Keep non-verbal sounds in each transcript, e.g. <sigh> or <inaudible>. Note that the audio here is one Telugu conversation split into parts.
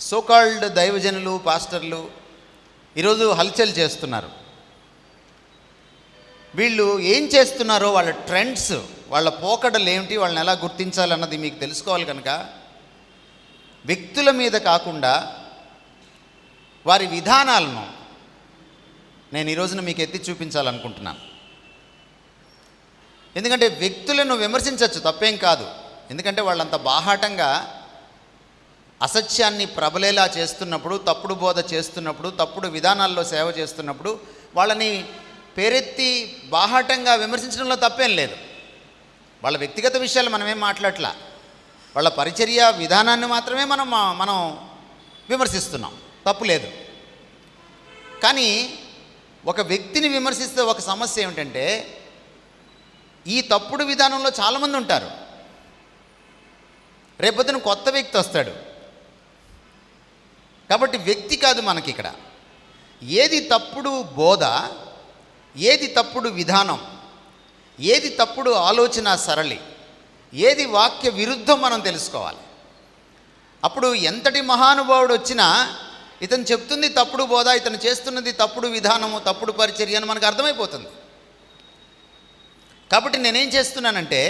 సోకాల్డ్ దైవజనులు పాస్టర్లు ఈరోజు హల్చల్ చేస్తున్నారు. వీళ్ళు ఏం చేస్తున్నారో వాళ్ళ ట్రెండ్స్ వాళ్ళ పోకడలు ఏమిటి వాళ్ళని ఎలా గుర్తించాలన్నది మీకు తెలుసుకోవాలి కనుక వ్యక్తుల మీద కాకుండా వారి విధానాలను నేను ఈరోజున మీకు ఎత్తి చూపించాలనుకుంటున్నాను. ఎందుకంటే వ్యక్తులను విమర్శించవచ్చు తప్పేం కాదు. ఎందుకంటే వాళ్ళంత బాహాటంగా అసత్యాన్ని ప్రబలేలా చేస్తున్నప్పుడు తప్పుడు బోధ చేస్తున్నప్పుడు తప్పుడు విధానాల్లో సేవ చేస్తున్నప్పుడు వాళ్ళని పేరెత్తి బాహాటంగా విమర్శించడంలో తప్పేం లేదు. వాళ్ళ వ్యక్తిగత విషయాలు మనమేం మాట్లాడట్లా. వాళ్ళ పరిచర్య విధానాన్ని మాత్రమే మనం మా- మనం విమర్శిస్తున్నాం. తప్పు లేదు. కానీ ఒక వ్యక్తిని విమర్శిస్తే ఒక సమస్య ఏమిటంటే ఈ తప్పుడు విధానంలో చాలామంది ఉంటారు. రేపొద్దున కొత్త వ్యక్తి వస్తాడు. కాబట్టి వ్యక్తి కాదు మనకి ఇక్కడ ఏది తప్పుడు బోధ ఏది తప్పుడు విధానం ఏది తప్పుడు ఆలోచన సరళి ఏది వాక్య విరుద్ధం మనం తెలుసుకోవాలి. అప్పుడు ఎంతటి మహానుభావుడు వచ్చినా ఇతను చెప్తుంది తప్పుడు బోధ ఇతను చేస్తున్నది తప్పుడు విధానము తప్పుడు పరిచర్య అని మనకు అర్థమైపోతుంది. కాబట్టి నేనేం చేస్తున్నానంటే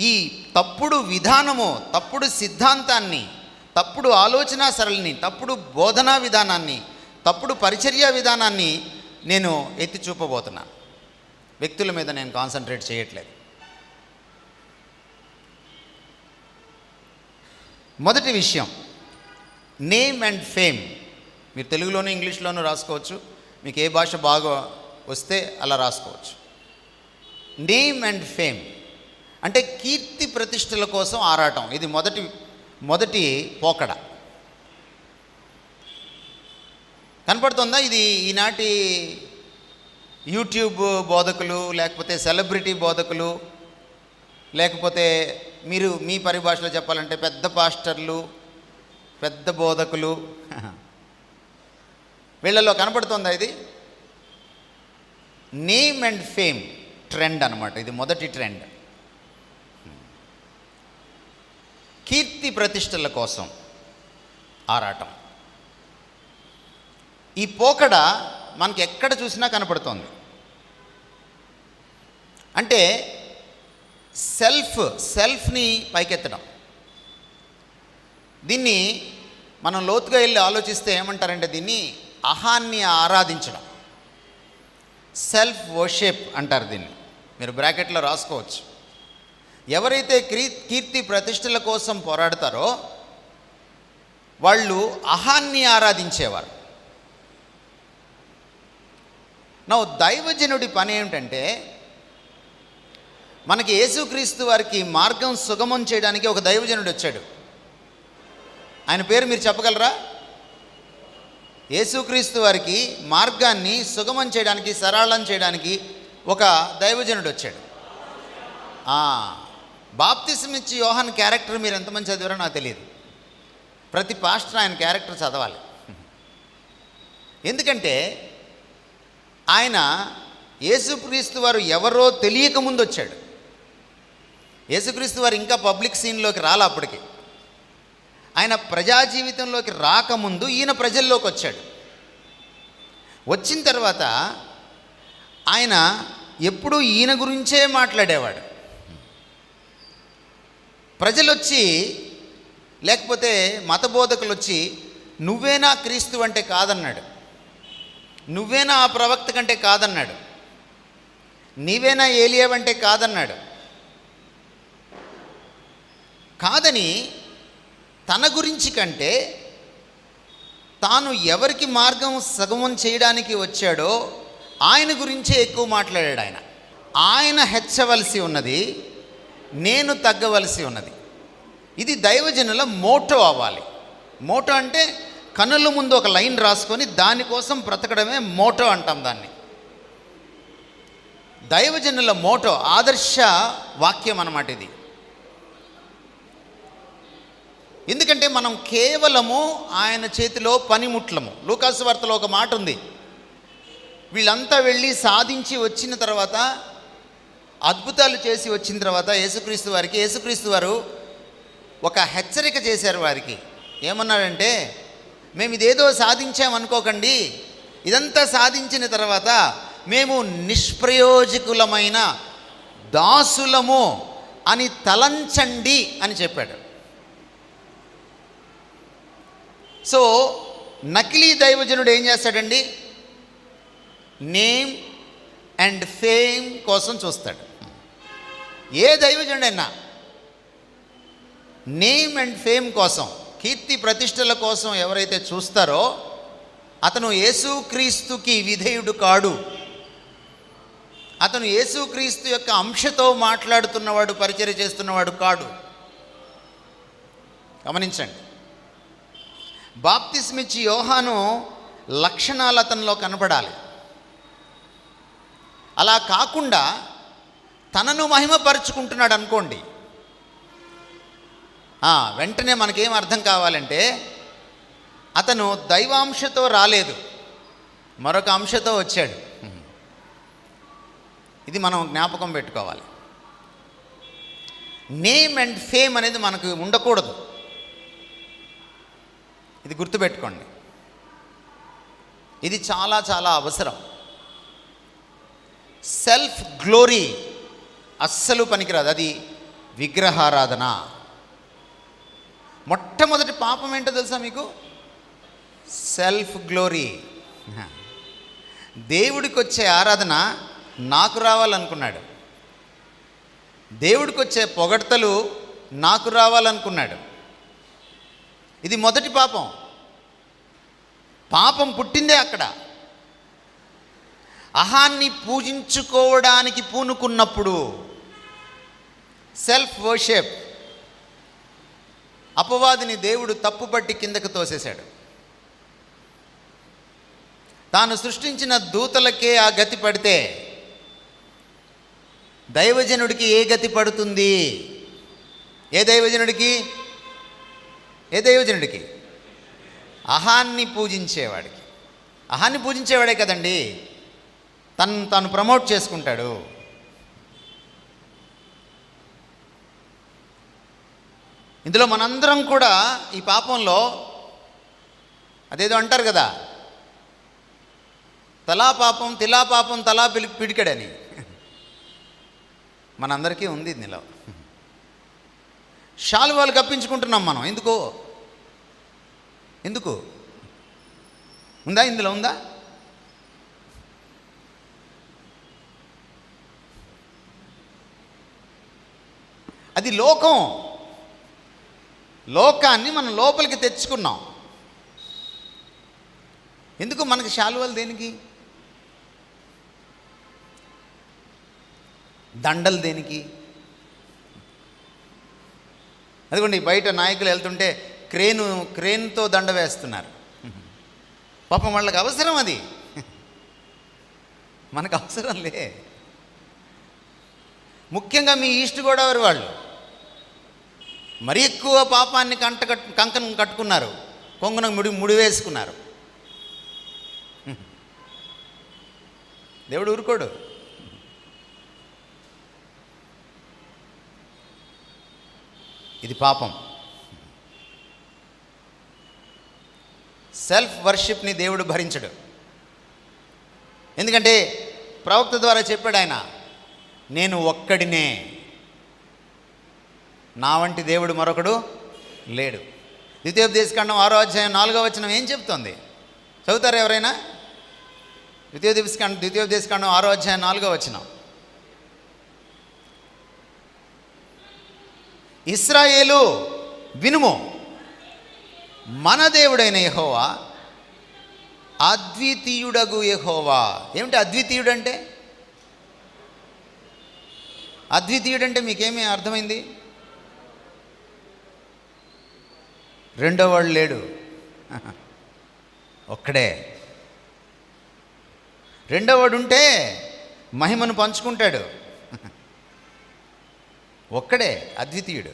ఈ తప్పుడు విధానము తప్పుడు సిద్ధాంతాన్ని తప్పుడు ఆలోచన సరళిని తప్పుడు బోధనా విధానాన్ని తప్పుడు పరిచర్య విధానాన్ని నేను ఎత్తి చూపబోతున్నాను వ్యక్తుల మీద నేను కాన్సన్ట్రేట్ చేయట్లేదు. మొదటి విషయం నేమ్ అండ్ ఫేమ్. మీరు తెలుగులోనూ ఇంగ్లీష్లోనూ రాసుకోవచ్చు. మీకు ఏ భాష బాగా వస్తే అలా రాసుకోవచ్చు. Name and fame. అంటే కీర్తి ప్రతిష్టల కోసం ఆరాటం. ఇది మొదటి మొదటి పోకడ. కనపడుతుందా? ఇది ఈనాటి యూట్యూబ్ బోధకులు లేకపోతే సెలబ్రిటీ బోధకులు లేకపోతే మీరు మీ పరిభాషలో చెప్పాలంటే పెద్ద పాస్టర్లు పెద్ద బోధకులు. వీళ్ళలో కనపడుతుందా ఇది? నేమ్ అండ్ ఫేమ్ ట్రెండ్ అనమాట ఇది మొదటి ట్రెండ్. కీర్తి ప్రతిష్టల కోసం ఆరాటం. ఈ పోకడ మనకి ఎక్కడ చూసినా కనపడుతోంది. అంటే సెల్ఫ్ సెల్ఫ్ని పైకెత్తడం. దీన్ని మనం లోతుగా వెళ్ళి ఆలోచిస్తే ఏమంటారంటే దీన్ని అహాన్ని ఆరాధించడం. సెల్ఫ్ వర్షిప్ అంటారు దీన్ని. మీరు బ్రాకెట్లో రాసుకోవచ్చు. ఎవరైతే క్రీ కీర్తి ప్రతిష్టల కోసం పోరాడతారో వాళ్ళు అహాన్ని ఆరాధించేవారు. నా దైవజనుడి పని ఏమిటంటే మనకి యేసుక్రీస్తు వారికి మార్గం సుగమం చేయడానికి ఒక దైవజనుడు వచ్చాడు. ఆయన పేరు మీరు చెప్పగలరా? యేసుక్రీస్తు వారికి మార్గాన్ని సుగమం చేయడానికి సరళం చేయడానికి ఒక దైవజనుడు వచ్చాడు. బాప్తిసం ఇచ్చి యోహన్ క్యారెక్టర్ మీరు ఎంతమంది చదివారో నాకు తెలియదు. ప్రతి పాస్టర్ ఆయన క్యారెక్టర్ చదవాలి. ఎందుకంటే ఆయన యేసుక్రీస్తు వారు ఎవరో తెలియక ముందు వచ్చాడు. యేసుక్రీస్తు వారు ఇంకా పబ్లిక్ సీన్లోకి రాలే అప్పటికి. ఆయన ప్రజా జీవితంలోకి రాకముందు ఈయన ప్రజల్లోకి వచ్చాడు. వచ్చిన తర్వాత ఆయన ఎప్పుడూ ఈయన గురించే మాట్లాడేవాడు. ప్రజలు వచ్చి లేకపోతే మతబోధకులు వచ్చి నువ్వేనా క్రీస్తు అంటే కాదన్నాడు. నువ్వేనా ఆ ప్రవక్త కంటే కాదన్నాడు. నీవేనా ఏలియావంటే కాదన్నాడు. కాదని తన గురించి కంటే తాను ఎవరికి మార్గం సగమం చేయడానికి వచ్చాడో ఆయన గురించే ఎక్కువ మాట్లాడాడు ఆయన. ఆయన హెచ్చవలసి ఉన్నది నేను తగ్గవలసి ఉన్నది. ఇది దైవజనుల మోటో అవ్వాలి. మోటో అంటే కనుల ముందు ఒక లైన్ రాసుకొని దానికోసం బ్రతకడమే మోటో అంటాం దాన్ని. దైవజనుల మోటో ఆదర్శ వాక్యం అన్నమాట ఇది. ఎందుకంటే మనం కేవలము ఆయన చేతిలో పనిముట్లము. లూకాసు వార్తలో ఒక మాట ఉంది వీళ్ళంతా వెళ్ళి సాధించి వచ్చిన తర్వాత అద్భుతాలు చేసి వచ్చిన తర్వాత యేసుక్రీస్తు వారికి యేసుక్రీస్తు వారు ఒక హెచ్చరిక చేశారు వారికి. ఏమన్నాడంటే మేము ఇదేదో సాధించామనుకోకండి ఇదంతా సాధించిన తర్వాత మేము నిష్ప్రయోజకులమైన దాసులము అని తలంచండి అని చెప్పాడు. సో నకిలీ దైవజనుడు ఏం చేస్తాడండి? నేమ్ అండ్ ఫేమ్ కోసం చూస్తాడు. ఏ దైవజుడైనా నేమ్ అండ్ ఫేమ్ కోసం కీర్తి ప్రతిష్టల కోసం ఎవరైతే చూస్తారో అతను యేసుక్రీస్తుకి విధేయుడు కాడు. అతను యేసుక్రీస్తు యొక్క అంశతో మాట్లాడుతున్నవాడు పరిచయం చేస్తున్నవాడు కాడు. గమనించండి. బాప్తిస్మిచ్చి యోహాను లక్షణాలు అతనిలో కనపడాలి. అలా కాకుండా తనను మహిమపరుచుకుంటున్నాడు అనుకోండి. వెంటనే మనకేం అర్థం కావాలంటే అతను దైవాంశతో రాలేదు. మరొక అంశతో వచ్చాడు. ఇది మనం జ్ఞాపకం పెట్టుకోవాలి. నేమ్ అండ్ ఫేమ్ అనేది మనకు ఉండకూడదు. ఇది గుర్తుపెట్టుకోండి. ఇది చాలా చాలా అవసరం. సెల్ఫ్ గ్లోరీ అస్సలు పనికిరాదు. అది విగ్రహారాధన. మొట్టమొదటి పాపం ఏంటో తెలుసా మీకు? Self glory. దేవుడికి వచ్చే ఆరాధన నాకు రావాలనుకున్నాడు. దేవుడికి వచ్చే పొగడ్తలు నాకు రావాలనుకున్నాడు. ఇది మొదటి పాపం. పాపం పుట్టిందే అక్కడ. అహాన్ని పూజించుకోవడానికి పూనుకున్నప్పుడు సెల్ఫ్ వర్షిప్ అపవాదిని దేవుడు తప్పుపట్టి కిందకు తోసేశాడు. తాను సృష్టించిన దూతలకే ఆ గతి పడితే దైవజనుడికి ఏ గతి పడుతుంది? ఏ దైవజనుడికి? ఏ దైవజనుడికి? అహాన్ని పూజించేవాడికి. అహాన్ని పూజించేవాడే కదండి? తను తాను ప్రమోట్ చేసుకుంటాడు. ఇందులో మనందరం కూడా ఈ పాపంలో అదేదో అంటారు కదా తలా పాపం తిలా పాపం తలా పిలి పిడికడని. మనందరికీ ఉంది ఇందులో. శాలువాలు కప్పించుకుంటున్నాం మనం. ఎందుకో? ఎందుకు? ఉందా ఇందులో ఉందా? అది లోకం. లోకాన్ని మనం లోపలికి తెచ్చుకున్నాం. ఎందుకు మనకి శాలువలు దేనికి? దండలు దేనికి? అదిగోండి బయట నాయకులు వెళ్తుంటే క్రేను క్రేన్తో దండ వేస్తున్నారు. పాపం వాళ్ళకి అవసరం అది. మనకు అవసరం లే. ముఖ్యంగా మీ ఈస్ట్ గోదావరి వాళ్ళు. మరి ఎక్కువ పాపాన్ని కంట కంకణం కట్టుకున్నారు. కొంగున ముడి ముడి వేసుకున్నారు. దేవుడు ఊరుకోడు. ఇది పాపం. సెల్ఫ్ వర్షిప్ని దేవుడు భరించడు. ఎందుకంటే ప్రవక్త ద్వారా చెప్పాడు ఆయన నేను ఒక్కడినే నా వంటి దేవుడు మరొకడు లేడు. ద్వితీయోపదేశకాండం ఆరో అధ్యాయం నాలుగో వచనం ఏం చెప్తోంది? చదువుతారు ఎవరైనా? ద్వితీయోపదేశకాండం ద్వితీయోపదేశకాండం ఆరో అధ్యాయం నాలుగో వచనం. ఇస్రాయేలు వినుము మన దేవుడైన యహోవా అద్వితీయుడగు యహోవా. ఏమిటి అద్వితీయుడంటే? అద్వితీయుడంటే మీకేమీ అర్థమైంది? రెండోవాడు లేడు. ఒక్కడే. రెండో వాడు ఉంటే మహిమను పంచుకుంటాడు. ఒక్కడే అద్వితీయుడు.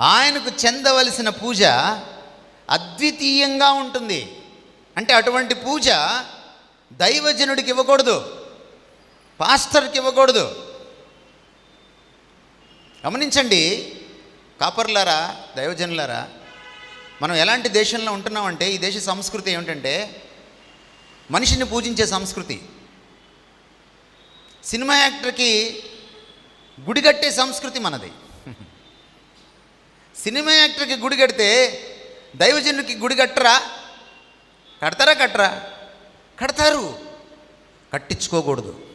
ఆయనకు చెందవలసిన పూజ అద్వితీయంగా ఉంటుంది. అంటే అటువంటి పూజ దైవజనుడికి ఇవ్వకూడదు. పాస్టర్కి ఇవ్వకూడదు. గమనించండి కాపర్లారా దైవజనులారా మనం ఎలాంటి దేశంలో ఉంటున్నామంటే ఈ దేశ సంస్కృతి ఏమిటంటే మనిషిని పూజించే సంస్కృతి. సినిమా యాక్టర్కి గుడి కట్టే సంస్కృతి మనది. సినిమా యాక్టర్కి గుడి కడితే దైవజనుడికి గుడి కట్టరా? కడతారా కట్టరా? కడతారు. కట్టించుకోకూడదు.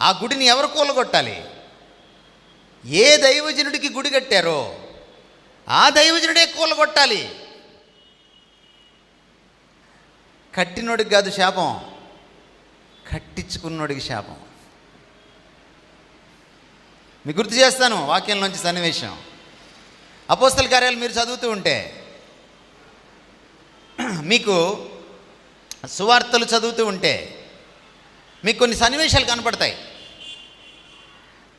ఆ గుడిని ఎవరు కూలగొట్టాలి? ఏ దైవజనుడికి గుడి కట్టారో ఆ దైవజనుడే కూలగొట్టాలి కట్టినోడికి కాదు శాపం కట్టించుకున్నోడికి శాపం. మీకు గుర్తు చేస్తాను వాక్యంలోంచి సన్నివేశం. అపోస్తల కార్యాలు మీరు చదువుతూ ఉంటే మీకు సువార్తలు చదువుతూ ఉంటే మీకు కొన్ని సన్నివేశాలు కనపడతాయి.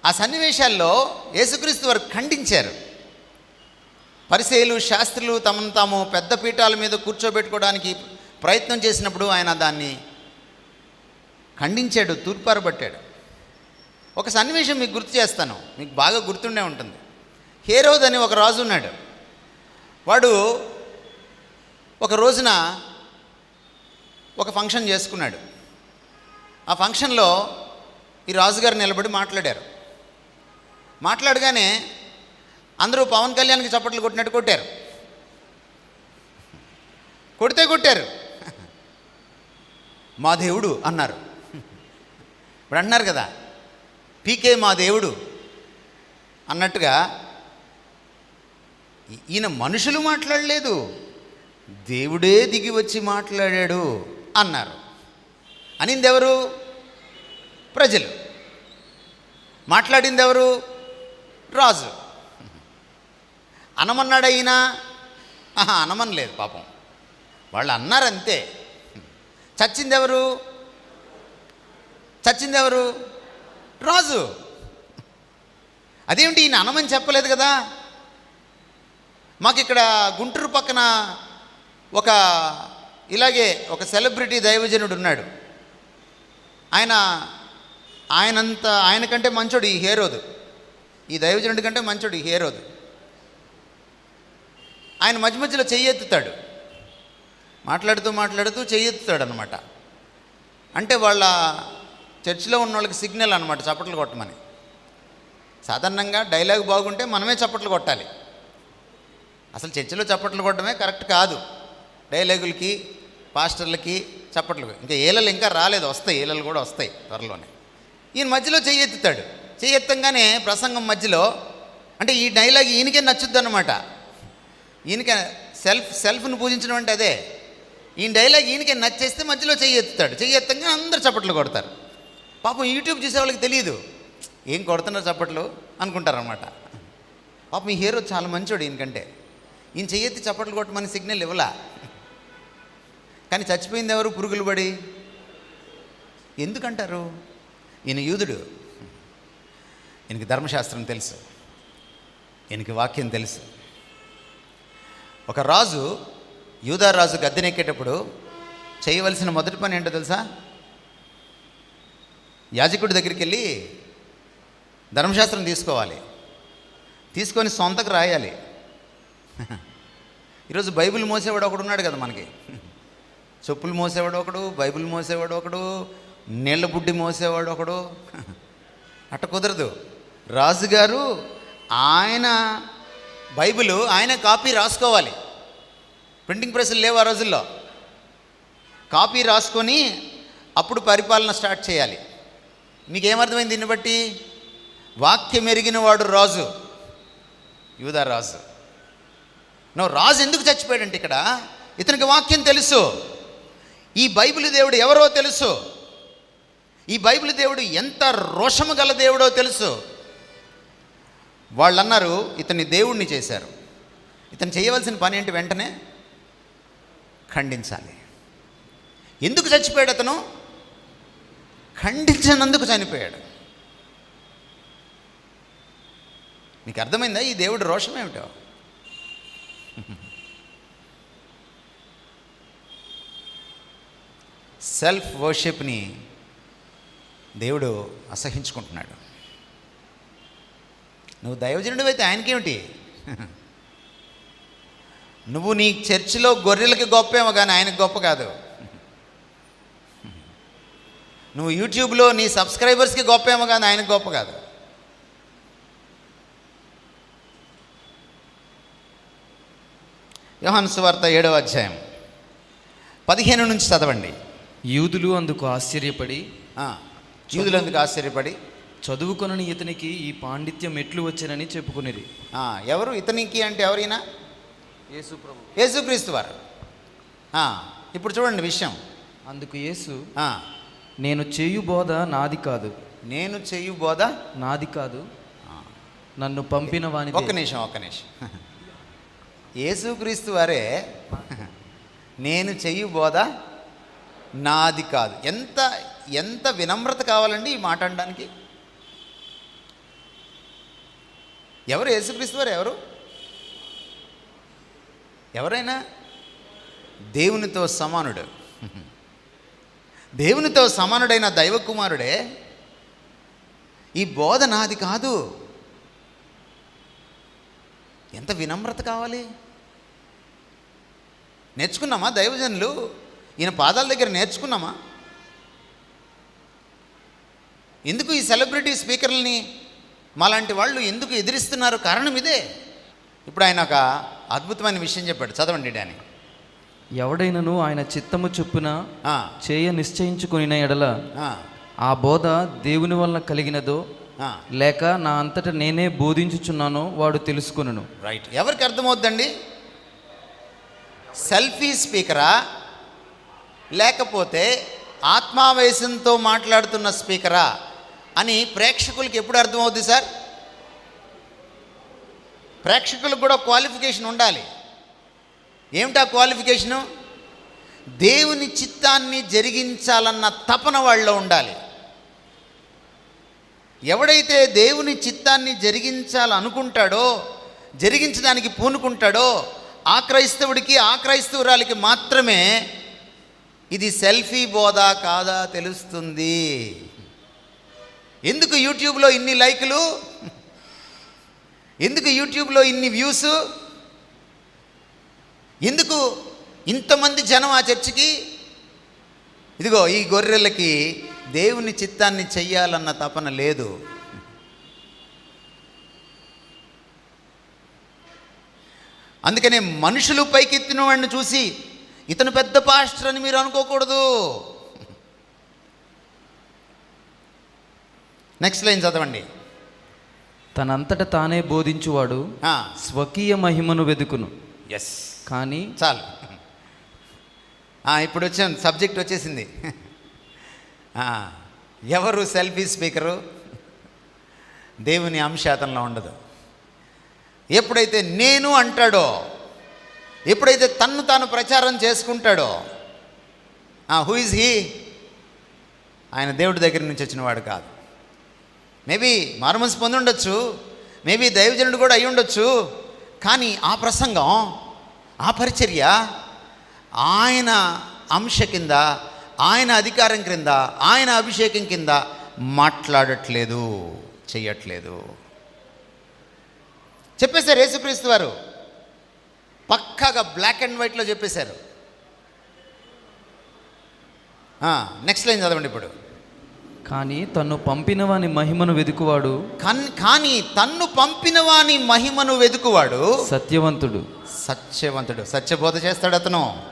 ఆ సన్నివేశాల్లో యేసుక్రీస్తు వారు ఖండించారు. పరిశైలు శాస్త్రులు తమను తాము పెద్ద పీఠాల మీద కూర్చోబెట్టుకోవడానికి ప్రయత్నం చేసినప్పుడు ఆయన దాన్ని ఖండించాడు తూర్పారబట్టాడు. ఒక సన్నివేశం మీకు గుర్తు చేస్తాను మీకు బాగా గుర్తుండే ఉంటుంది. హేరోద్ అని ఒక రాజు ఉన్నాడు. వాడు ఒక రోజున ఒక ఫంక్షన్ చేసుకున్నాడు. ఆ ఫంక్షన్లో ఈ రాజుగారు నిలబడి మాట్లాడారు. మాట్లాడగానే అందరూ పవన్ కళ్యాణ్కి చప్పట్లు కొట్టినట్టు కొట్టారు. కొడితే కొట్టారు. మా దేవుడు అన్నారు. ఇప్పుడు అంటున్నారు కదా పీకే మా దేవుడు అన్నట్టుగా ఈయన మనుషులు మాట్లాడలేదు. దేవుడే దిగి వచ్చి మాట్లాడాడు అన్నారు. అనింది ఎవరు ప్రజలు. మాట్లాడింది ఎవరు రాజు. అనమన్నాడైనా ఆహా అనమనలేదు పాపం. వాళ్ళు అన్నారంతే అంతే చచ్చిందెవరు? ఎవరు రాజు. అదేమిటి ఈయన అనమని చెప్పలేదు కదా? మాకు ఇక్కడ గుంటూరు పక్కన ఒక ఇలాగే ఒక సెలబ్రిటీ దైవజనుడు ఉన్నాడు ఆయన ఆయనంత ఆయన కంటే మంచోడు ఈ హేరోదు. ఈ దైవజనుడి కంటే మంచోడు హేరోదు. ఆయన మధ్య మధ్యలో చెయ్యెత్తుతాడు. మాట్లాడుతూ మాట్లాడుతూ చెయ్యెత్తుతాడు అనమాట అంటే వాళ్ళ చర్చిలో ఉన్న వాళ్ళకి సిగ్నల్ అనమాట చప్పట్లు కొట్టమని. సాధారణంగా డైలాగ్ బాగుంటే మనమే చప్పట్లు కొట్టాలి. అసలు చర్చిలో చప్పట్లు కొట్టడమే కరెక్ట్ కాదు. డైలాగులకి పాస్టర్లకి చప్పట్లు ఇంకా ఏలలు ఇంకా రాలేదు వస్తాయి ఏలలు కూడా వస్తాయి త్వరలోనే. ఈయన మధ్యలో చెయ్యెత్తుతాడు. చెయ్యెత్తంగానే ప్రసంగం మధ్యలో అంటే ఈ డైలాగ్ ఈయనకే నచ్చుద్ది అనమాట ఈయనకే సెల్ఫ్ సెల్ఫ్ను పూజించడం అంటే అదే. ఈయన డైలాగ్ ఈయనకే నచ్చేస్తే మధ్యలో చెయ్యెత్తుతాడు చెయ్యెత్తంగా అందరు చప్పట్లు కొడతారు. పాపం యూట్యూబ్ చూసే వాళ్ళకి తెలియదు. ఏం కొడుతున్నారు చప్పట్లు? అనుకుంటారనమాట పాపం ఈ హీరో చాలా మంచోడు ఈయనకంటే. ఈయన చెయ్యెత్తి చప్పట్లు కొట్టమని సిగ్నల్ ఇవ్వలా. కానీ చచ్చిపోయింది ఎవరు? పురుగులు పడి ఎందుకంటారు? ఈయన యూదుడు. ఈయనకి ధర్మశాస్త్రం తెలుసు. ఈయనకి వాక్యం తెలుసు. ఒక రాజు యూదా రాజు గద్దెనెక్కేటప్పుడు చేయవలసిన మొదటి పని ఏంటో తెలుసా? యాజకుడి దగ్గరికి వెళ్ళి ధర్మశాస్త్రం తీసుకోవాలి. తీసుకొని సొంతకు రాయాలి. <laughs> ఈరోజు బైబిల్ మోసేవాడు ఒకడు ఉన్నాడు కదా మనకి. <laughs> చెప్పులు మోసేవాడు ఒకడు బైబిల్ మోసేవాడు ఒకడు నీళ్ళ బుడ్డి మోసేవాడు ఒకడు. <laughs> అట్ట కుదరదు. రాజుగారు ఆయన బైబిల్ ఆయన కాపీ రాసుకోవాలి. ప్రింటింగ్ ప్రెస్లు లేవు ఆ రోజుల్లో. కాపీ రాసుకొని అప్పుడు పరిపాలన స్టార్ట్ చేయాలి. మీకు ఏమర్థమైంది దీన్ని బట్టి? వాక్యం ఎరిగిన వాడు రాజు యూదా రాజు. నువ్వు రాజు ఎందుకు చచ్చిపోయాడంటే ఇక్కడ? ఇతనికి వాక్యం తెలుసు. ఈ బైబిల్ దేవుడు ఎవరో తెలుసు. ఈ బైబిల్ దేవుడు ఎంత రోషము గల దేవుడో తెలుసు. వాళ్ళు అన్నారు ఇతన్ని దేవుణ్ణి చేశారు. ఇతను చేయవలసిన పని ఏంటి వెంటనే? ఖండించాలి. ఎందుకు చచ్చిపోయాడు అతను? ఖండించినందుకు చనిపోయాడు. మీకు అర్థమైందా? ఈ దేవుడు రోషం ఏమిటో? <laughs> సెల్ఫ్ వర్షిప్ని దేవుడు అసహించుకుంటున్నాడు. నువ్వు దైవజనుడు అయితే ఆయనకేమిటి? నువ్వు నీ చర్చిలో గొర్రెలకి గొప్పేమో కానీ ఆయనకు గొప్ప కాదు. నువ్వు యూట్యూబ్లో నీ సబ్స్క్రైబర్స్కి గొప్పేమో కానీ ఆయనకు గొప్ప కాదు. యోహాను సువార్త ఏడవ అధ్యాయం. పదిహేను నుంచి చదవండి. యూదులు అందుకు ఆశ్చర్యపడి ఆ, యూదులందుకు ఆశ్చర్యపడి చదువుకొనని ఇతనికి ఈ పాండిత్యం ఎట్లు వచ్చనని చెప్పుకునేది. ఎవరు? ఇతనికి అంటే ఎవరైనా? యేసు ప్రభు. యేసుక్రీస్తు వారు. ఇప్పుడు చూడండి విషయం. అందుకు యేసు నేను చేయు బోధ నాది కాదు. నేను చెయ్యి బోధ? నాది కాదు. నన్ను పంపిన వాని ఒక్క నిమిషం ఒక్క నిమిషం. యేసుక్రీస్తు వారే నేను చెయ్యి బోధ నాది కాదు. ఎంత ఎంత వినమ్రత కావాలండి ఈ మాట అనడానికి? ఎవరు యేసుక్రీస్తు వారు? ఎవరు? ఎవరైనా? దేవునితో సమానుడు. దేవునితో సమానుడైన దైవ కుమారుడే ఈ బోధ నాది కాదు. ఎంత వినమ్రత కావాలి? నేర్చుకున్నామా దైవజనులు? ఈయన పాదాల దగ్గర నేర్చుకున్నామా? ఎందుకు ఈ సెలబ్రిటీ స్పీకర్లని మాలాంటి వాళ్ళు ఎందుకు ఎదిరిస్తున్నారు? కారణం ఇదే. ఇప్పుడు ఆయన ఒక అద్భుతమైన విషయం చెప్పాడు. చదవండి డాని. ఎవడైనను ఆయన చిత్తము చొప్పున చేయ నిశ్చయించుకొనిన ఎడల ఆ, బోధ దేవుని వల్ల కలిగినదో. లేక నా అంతట నేనే బోధించుచున్నానో వాడు తెలుసుకొనును. రైట్ ఎవరికి అర్థమవుద్దండి? సెల్ఫీ స్పీకరా లేకపోతే ఆత్మావేశంతో మాట్లాడుతున్న స్పీకరా అని ప్రేక్షకులకి ఎప్పుడు అర్థమవుద్ది సార్? ప్రేక్షకులకు కూడా క్వాలిఫికేషన్ ఉండాలి. ఏమిటా క్వాలిఫికేషను? దేవుని చిత్తాన్ని జరిగించాలన్న తపన వాళ్ళలో ఉండాలి. ఎవడైతే దేవుని చిత్తాన్ని జరిగించాలనుకుంటాడో జరిగించడానికి పూనుకుంటాడో ఆ క్రైస్తవుడికి ఆ క్రైస్తవురాలికి మాత్రమే ఇది సెల్ఫీ బోధ కాదా తెలుస్తుంది. ఎందుకు యూట్యూబ్లో ఇన్ని లైకులు? ఎందుకు యూట్యూబ్లో ఇన్ని వ్యూస్? ఎందుకు ఇంతమంది జనం ఆ చర్చికి? ఇదిగో ఈ గొర్రెలకి దేవుని చిత్తాన్ని చెయ్యాలన్న తపన లేదు. అందుకనే మనుషులు పైకెత్తిన వాడిని చూసి ఇతను పెద్ద పాస్టర్ అని మీరు అనుకోకూడదు. నెక్స్ట్ లైన్ చదవండి. తనంతట తానే బోధించువాడు స్వకీయ మహిమను వెదుకును. ఎస్ కానీ చాలు. ఇప్పుడు వచ్చాను సబ్జెక్ట్ వచ్చేసింది. ఎవరు సెల్ఫీ స్పీకరు దేవుని అంశాతంలో ఉండదు. ఎప్పుడైతే నేను అంటాడో ఎప్పుడైతే తన్ను తాను ప్రచారం చేసుకుంటాడో హూ ఇస్ హీ ఆయన దేవుడి దగ్గర నుంచి వచ్చినవాడు కాదు. మేబీ మారుమనసు పొంది ఉండొచ్చు. మేబీ దైవజనుడు కూడా అయి ఉండొచ్చు. కానీ ఆ ప్రసంగం ఆ పరిచర్య ఆయన అంశ కింద ఆయన అధికారం క్రింద ఆయన అభిషేకం కింద మాట్లాడట్లేదు చెయ్యట్లేదు. చెప్పేశారు యేసుక్రీస్తు వారు. పక్కాగా బ్లాక్ అండ్ వైట్లో చెప్పేశారు. నెక్స్ట్ లైన్ చదవండి ఇప్పుడు. కానీ తన్ను పంపిన వాని మహిమను వెదుకువాడు కన్ కానీ తన్ను పంపిన వాని మహిమను వెతుకువాడు సత్యవంతుడు. సత్యవంతుడు. సత్యబోధ చేస్తాడు అతను.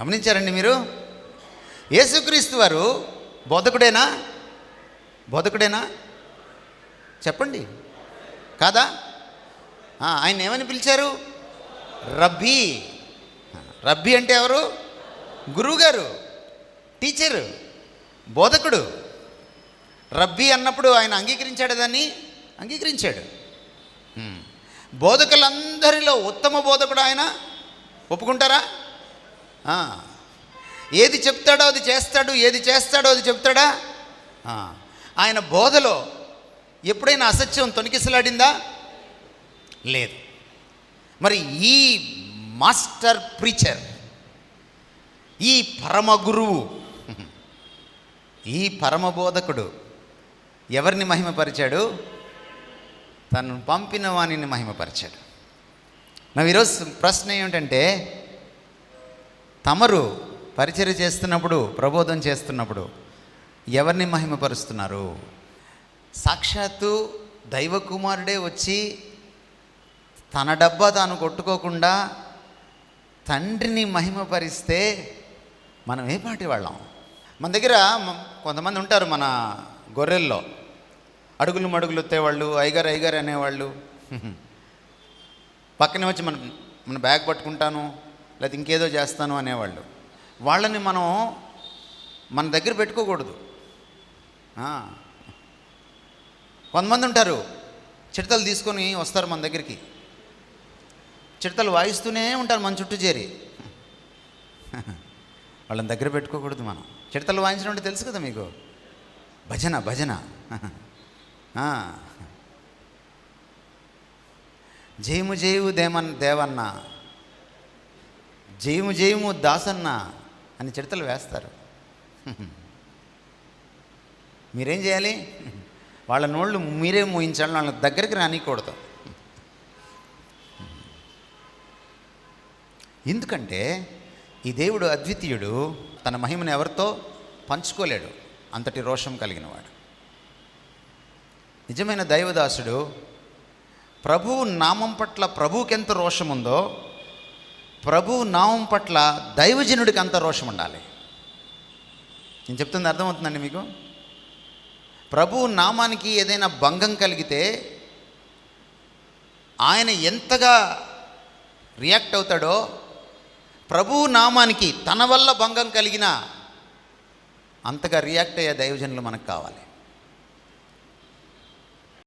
గమనించారండి మీరు? యేసుక్రీస్తు వారు బోధకుడేనా? బోధకుడేనా? చెప్పండి. కాదా? ఆయన ఏమని పిలిచారు? రబ్బీ. రబ్బీ అంటే ఎవరు? గురువుగారు. టీచరు బోధకుడు. రబ్బీ అన్నప్పుడు ఆయన అంగీకరించాడు దాన్ని? అంగీకరించాడు. బోధకులందరిలో ఉత్తమ బోధకుడు ఆయన? ఒప్పుకుంటారా? ఏది చెప్తాడో అది చేస్తాడు ఏది చేస్తాడో అది చెప్తాడా? ఆయన బోధలో ఎప్పుడైనా అసత్యం తొనికిసలాడిందా? లేదు. మరి ఈ మాస్టర్ ప్రీచర్ ఈ పరమ గురువు ఈ పరమబోధకుడు ఎవరిని మహిమపరిచాడు? తను పంపిన వాణిని మహిమపరిచాడు. నా ఈరోజు ప్రశ్న ఏమిటంటే తమరు పరిచర్య చేస్తున్నప్పుడు ప్రబోధం చేస్తున్నప్పుడు ఎవరిని మహిమపరుస్తున్నారు? సాక్షాత్తు దైవ కుమారుడే వచ్చి తన డబ్బా తాను కొట్టుకోకుండా తండ్రిని మహిమపరిస్తే మనం ఏ పాటి వాళ్ళం? మన దగ్గర కొంతమంది ఉంటారు మన గొర్రెల్లో. అడుగులు మడుగులు ఎత్తేవాళ్ళు ఐగారు ఐగర్ అనేవాళ్ళు. <laughs> పక్కనే వచ్చి మన మన బ్యాగ్ పట్టుకుంటాను లేకపోతే ఇంకేదో చేస్తాను అనేవాళ్ళు. వాళ్ళని మనం మన దగ్గర పెట్టుకోకూడదు. కొంతమంది ఉంటారు చిడతలు తీసుకొని వస్తారు మన దగ్గరికి. చిడతలు వాయిస్తూనే ఉంటారు మన చుట్టూ చేరి. <laughs> వాళ్ళని దగ్గర పెట్టుకోకూడదు మనం. చిడతలు వాయించడం అంటే తెలుసు కదా మీకు? భజన భజన. జయము జయము దేమన్ దేవన్న. జయము జయము దాసన్న అని చిడతలు వేస్తారు. మీరేం చేయాలి? వాళ్ళ నోళ్ళు మీరే మూయించాలి వాళ్ళ దగ్గరికి రానికూడదు. ఎందుకంటే ఈ దేవుడు అద్వితీయుడు తన మహిమను ఎవరితో? పంచుకోలేడు. అంతటి రోషం కలిగినవాడు. నిజమైన దైవదాసుడు ప్రభువు నామం పట్ల ప్రభువుకి ఎంత రోషం ఉందో ప్రభువు నామం పట్ల దైవజనుడికి అంత రోషం ఉండాలి నేను చెప్తుంది అర్థమవుతుందండి మీకు? ప్రభు నామానికి ఏదైనా భంగం కలిగితే ఆయన ఎంతగా రియాక్ట్ అవుతాడో ప్రభువు నామానికి తన వల్ల భంగం కలిగిన అంతగా రియాక్ట్ అయ్యే దైవజనులు మనకు కావాలి.